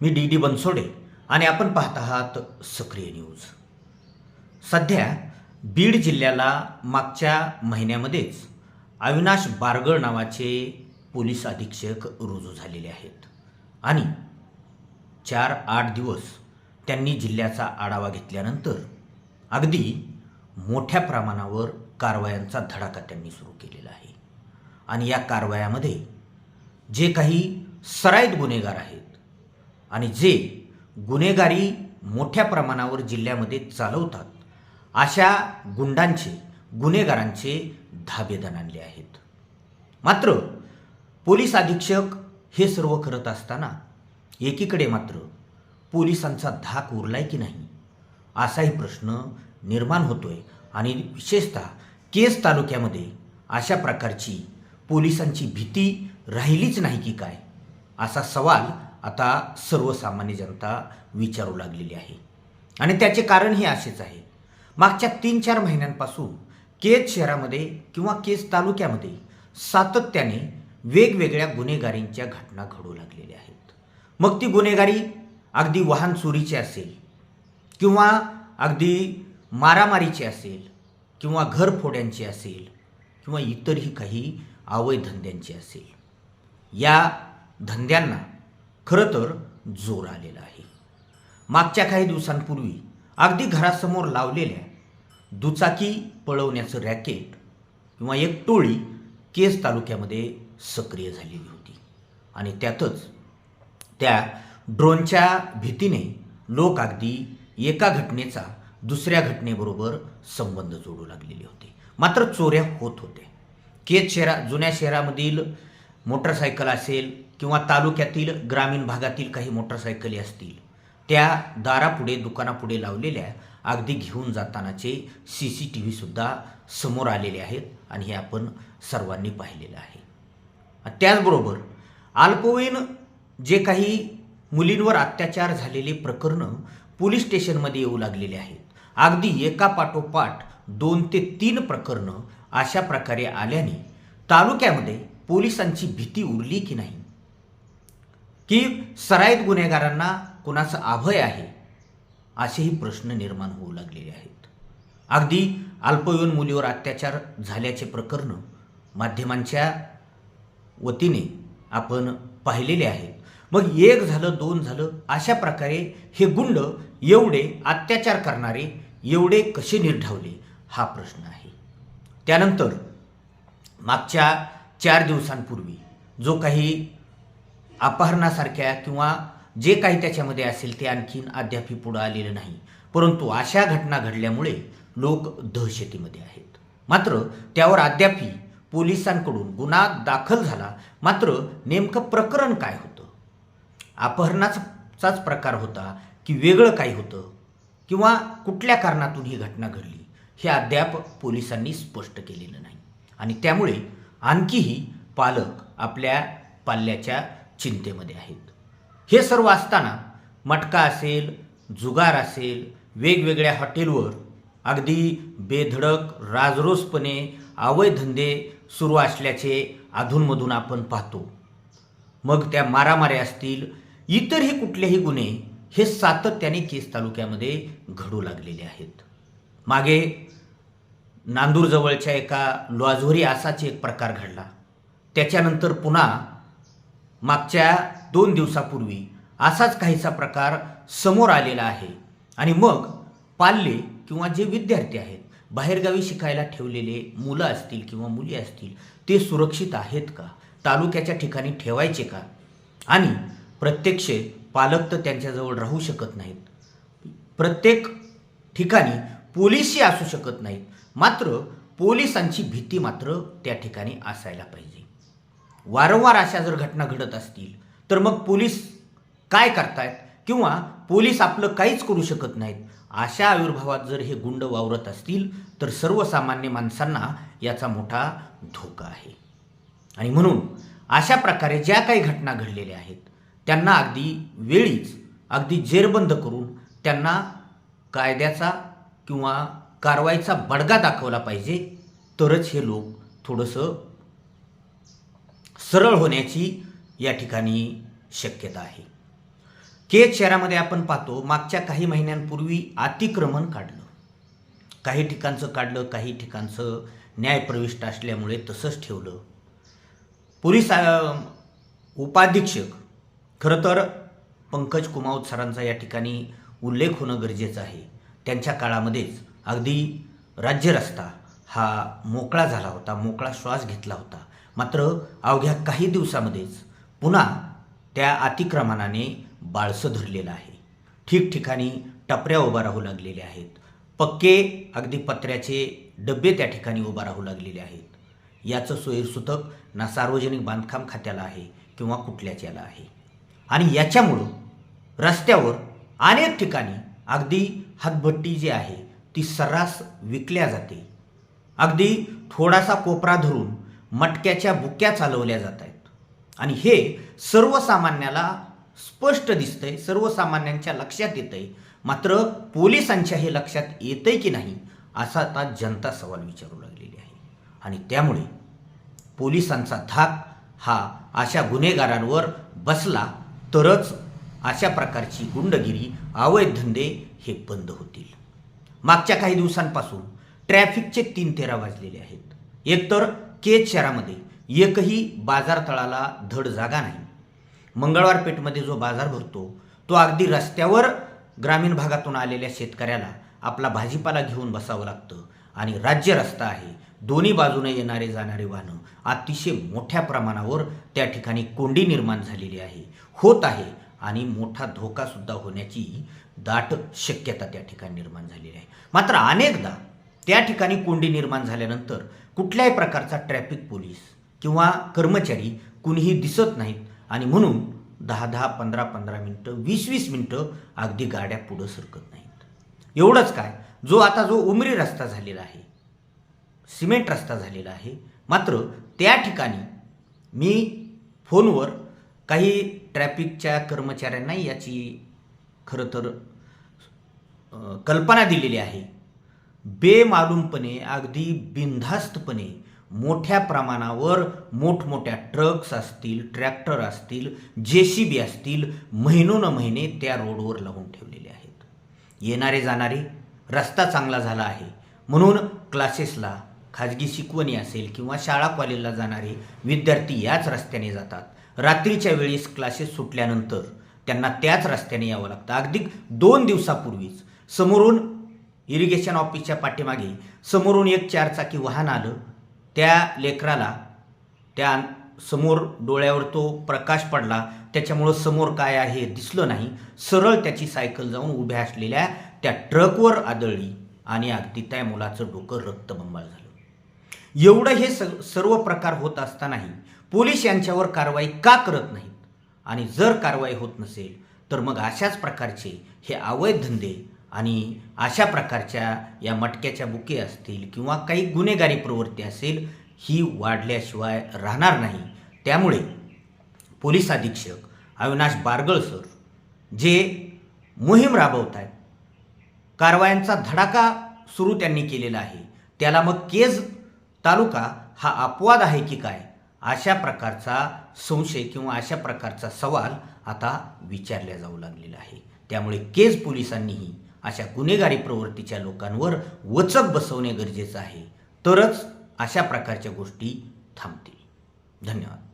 मी D D Bansode आणि आपण पाहत आहात सक्रिय न्यूज. सध्या बीड जिल्ह्याला मागच्या महिन्यामध्येच अविनाश बारगळ नावाचे पोलीस अधीक्षक रुजू झालेले आहेत. आणि चार आठ दिवस त्यांनी जिल्ह्याचा आढावा घेतल्यानंतर अगदी मोठ्या प्रमाणावर कारवायांचा धडाका त्यांनी सुरू केलेला आहे. आणि या कारवायामध्ये जे काही सराईत गुन्हेगार आहेत आणि जे गुन्हेगारी मोठ्या प्रमाणावर जिल्ह्यामध्ये चालवतात अशा गुंडांचे गुन्हेगारांचे धाबेदान आणले आहेत. मात्र पोलीस अधीक्षक हे सर्व करत असताना एकीकडे मात्र पोलिसांचा धाक उरलाय की नाही असाही प्रश्न निर्माण होतोय आणि विशेषतः केस तालुक्यामध्ये अशा प्रकारची पोलिसांची भीती राहिलीच नाही की काय. असा सवाल आता सर्वसामान्य जनता विचारू लागलेली आहे. आणि त्याचे कारण हे असेच आहे. मागच्या तीन चार महिन्यांपासून केज शहरामध्ये किंवा केज तालुक्यामध्ये सातत्याने वेगवेगळ्या गुन्हेगारींच्या घटना घडू लागलेल्या आहेत. मग ती गुन्हेगारी अगदी वाहन चोरीची असेल किंवा अगदी मारामारीची असेल किंवा घरफोड्यांची असेल किंवा इतरही काही आवय धंद्यांची असेल. या धंद्यांना खरं तर जोर आलेला आहे. मागच्या काही दिवसांपूर्वी अगदी घरासमोर लावलेल्या दुचाकी पळवण्याचं रॅकेट किंवा एक टोळी केस तालुक्यामध्ये सक्रिय झालेली होती. आणि त्यातच त्या ड्रोनच्या भीतीने लोक अगदी एका घटनेचा दुसऱ्या घटनेबरोबर संबंध जोडू लागलेले होते. मात्र चोऱ्या होत होत्या. केज शहरा जुन्या शहरामधील मोटरसायकल असेल किंवा तालुक्यातील ग्रामीण भागातील काही मोटरसायकली असतील त्या दारापुढे दुकानापुढे लावलेल्या अगदी घेऊन जातानाचे सी सी टी व्हीसुद्धा समोर आलेले आहेत आणि हे आपण सर्वांनी पाहिलेलं आहे. त्याचबरोबर अल्पवयीन जे काही मुलींवर अत्याचार झालेले प्रकरणं पोलीस स्टेशनमध्ये येऊ लागलेले आहेत. अगदी एका पाठोपाठ दोन ते तीन प्रकरणं अशा प्रकारे आल्याने तालुक्यामध्ये पोलिसांची भीती उरली की नाही? की सराईत गुन्हेगारांना कुणाचं अभय आहे असेही प्रश्न निर्माण होऊ लागलेले आहेत. अगदी अल्पवयीन मुलीवर अत्याचार झाल्याचे प्रकरण माध्यमांच्या वतीने आपण पाहिलेले आहेत. मग एक झालं दोन झालं अशा प्रकारे हे गुंड एवढे अत्याचार करणारे एवढे कसे निर्ढावले हा प्रश्न आहे. त्यानंतर मागच्या चार दिवसांपूर्वी जो काही अपहरणासारख्या किंवा जे काही त्याच्यामध्ये असेल ते आणखीन अद्यापही पुढं आलेलं नाही. परंतु अशा घटना घडल्यामुळे लोक दहशतीमध्ये आहेत. मात्र त्यावर अद्यापही पोलिसांकडून गुन्हा दाखल झाला. मात्र नेमकं प्रकरण काय होतं? अपहरणाचाच प्रकार होता की वेगळं काही होतं? किंवा कुठल्या कारणातून ही घटना घडली? हे अद्याप पोलिसांनी स्पष्ट केलेलं नाही. आणि त्यामुळे आणखीही पालक आपल्या पाल्याच्या चिंतेमध्ये आहेत. हे सर्व असताना मटका असेल जुगार असेल वेगवेगळ्या हॉटेलवर अगदी बेधडक राजरोसपणे अवैध धंदे सुरू असल्याचे अधूनमधून आपण पाहतो. मग त्या मारामाऱ्या असतील इतरही कुठलेही गुन्हे हे सातत्याने केस तालुक्यामध्ये घडू लागलेले आहेत. मागे नांदूरजवळच्या एका लॉझोरी आसाचे एक प्रकार घडला. त्याच्यानंतर पुन्हा मागच्या दोन दिवसापूर्वी असाच काहीसा प्रकार समोर आलेला आहे. आणि मग पाल्ले किंवा जे विद्यार्थी आहेत बाहेरगावी शिकायला ठेवलेले मुलं असतील किंवा मुली असतील ते सुरक्षित आहेत का? तालुक्याच्या ठिकाणी ठेवायचे का? आणि प्रत्यक्ष पालक तर त्यांच्याजवळ राहू शकत नाहीत. प्रत्येक ठिकाणी पोलिसही असू शकत नाहीत. मात्र पोलिसांची भीती मात्र त्या ठिकाणी असायला पाहिजे. वारंवार अशा जर घटना घडत असतील तर मग पोलीस काय करतायत? किंवा पोलीस आपलं काहीच करू शकत नाहीत. अशा आविर्भावात जर हे गुंड वावरत असतील तर सर्वसामान्य माणसांना याचा मोठा धोका आहे. आणि म्हणून अशा प्रकारे ज्या काही घटना घडलेल्या आहेत त्यांना अगदी वेळीच अगदी जेरबंद करून त्यांना कायद्याचा किंवा कारवाईचा बडगा दाखवला पाहिजे. तरच हे लोक थोडंसं सरळ होण्याची या ठिकाणी शक्यता आहे. केज शहरामध्ये आपण पाहतो मागच्या काही महिन्यांपूर्वी अतिक्रमण काढलं. काही ठिकाणचं काढलं काही ठिकाणचं न्यायप्रविष्ट असल्यामुळे तसंच ठेवलं. पोलीस उपाधीक्षक खरं तर पंकज कुमावत सरांचा या ठिकाणी उल्लेख होणं गरजेचं आहे. त्यांच्या काळामध्येच अगदी राज्य रस्ता हा मोकळा झाला होता मोकळा श्वास घेतला होता. मात्र अवघ्या काही दिवसामध्येच पुन्हा त्या अतिक्रमणाने बाळसं धरलेलं आहे. ठिकठिकाणी टपऱ्या उभा राहू लागलेल्या आहेत. पक्के अगदी पत्र्याचे डबे त्या ठिकाणी उभा राहू लागलेले आहेत. याचं सोयीसूतक ना सार्वजनिक बांधकाम खात्याला आहे किंवा कुठल्याच याला आहे. आणि याच्यामुळं रस्त्यावर अनेक ठिकाणी अगदी हातभट्टी जी आहे ती सर्रास विकल्या जाते. अगदी थोडासा कोपरा धरून मटक्याच्या बुक्या चालवल्या जात आहेत. आणि हे सर्वसामान्याला स्पष्ट दिसतंय सर्वसामान्यांच्या लक्षात येतंय. मात्र पोलिसांच्या हे लक्षात येतंय की नाही असा आता जनता सवाल विचारू लागलेली आहे. आणि त्यामुळे पोलिसांचा धाक हा अशा गुन्हेगारांवर बसला तरच अशा प्रकारची गुंडगिरी अवैध धंदे हे बंद होतील. मागच्या काही दिवसांपासून ट्रॅफिकचे तीन तेरा वाजलेले आहेत. एकतर केज शहरामध्ये एकही बाजारतळाला धड जागा नाही. मंगळवार पेठमध्ये जो बाजार भरतो तो अगदी रस्त्यावर ग्रामीण भागातून आलेल्या शेतकऱ्याला आपला भाजीपाला घेऊन बसावं लागतं आणि राज्य रस्ता आहे. दोन्ही बाजूने येणारे जाणारे वाहनं अतिशय मोठ्या प्रमाणावर त्या ठिकाणी कोंडी निर्माण झालेली आहे. होत आहे आणि मोठा धोकासुद्धा होण्याची दाट शक्यता त्या ठिकाणी निर्माण झालेली आहे. मात्र अनेकदा त्या ठिकाणी कोंडी निर्माण झाल्यानंतर कुठल्याही प्रकारचा ट्रॅफिक पोलीस किंवा कर्मचारी कुणीही दिसत नाहीत. आणि म्हणून दहा दहा पंधरा पंधरा मिनटं वीस वीस मिनटं अगदी गाड्या पुढं सरकत नाहीत. एवढंच काय जो आता जो उमरी रस्ता झालेला आहे सिमेंट रस्ता झालेला आहे मात्र त्या ठिकाणी मी फोनवर काही ट्रॅफिकच्या कर्मचाऱ्यांना याची खरं तर कल्पना दिलेली आहे. बेमालूमपणे अगदी बिनधास्तपणे मोठ्या प्रमाणावर मोठमोठ्या ट्रक्स असतील ट्रॅक्टर असतील जे सी बी असतील महिनोन महिने त्या रोडवर लावून ठेवलेले आहेत. येणारे जाणारे रस्ता चांगला झाला आहे. म्हणून क्लासेसला खाजगी शिकवणी असेल किंवा शाळा कॉलेजला जाणारे विद्यार्थी याच रस्त्याने जातात. रात्रीच्या वेळेस क्लासेस सुटल्यानंतर त्यांना त्याच रस्त्याने यावं लागतं. अगदी दोन दिवसापूर्वीच समोरून इरिगेशन ऑफिसच्या पाठीमागे समोरून एक चारचाकी वाहन आलं. त्या लेकराला त्या समोर डोळ्यावर तो प्रकाश पडला. त्याच्यामुळं समोर काय आहे हे दिसलं नाही. सरळ त्याची सायकल जाऊन उभ्या असलेल्या त्या ट्रकवर आदळली आणि अगदी त्या मुलाचं डोकं रक्तबंबाळ झालं. एवढं हे स सर्व प्रकार होत असतानाही पोलीस यांच्यावर कारवाई का करत नाहीत? आणि जर कारवाई होत नसेल तर मग अशाच प्रकारचे हे अवैध धंदे आणि अशा प्रकारच्या या मटक्याच्या बुके असतील किंवा काही गुन्हेगारी प्रवृत्ती असेल ही वाढल्याशिवाय राहणार नाही. त्यामुळे पोलीस अधीक्षक अविनाश बारगळ सर जे मोहीम राबवत आहेत कारवायांचा धडाका सुरू त्यांनी केलेला आहे. त्याला मग केज तालुका हा अपवाद आहे की काय? अशा प्रकारचा संशय किंवा अशा प्रकारचा सवाल आता विचारला जाऊ लागलेला आहे. त्यामुळे केज पोलिसांनीही अशा गुन्हेगारी प्रवृत्तीच्या लोकांवर वचक बसवणे गरजेचं आहे. तरच अशा प्रकारच्या गोष्टी थांबतील. धन्यवाद.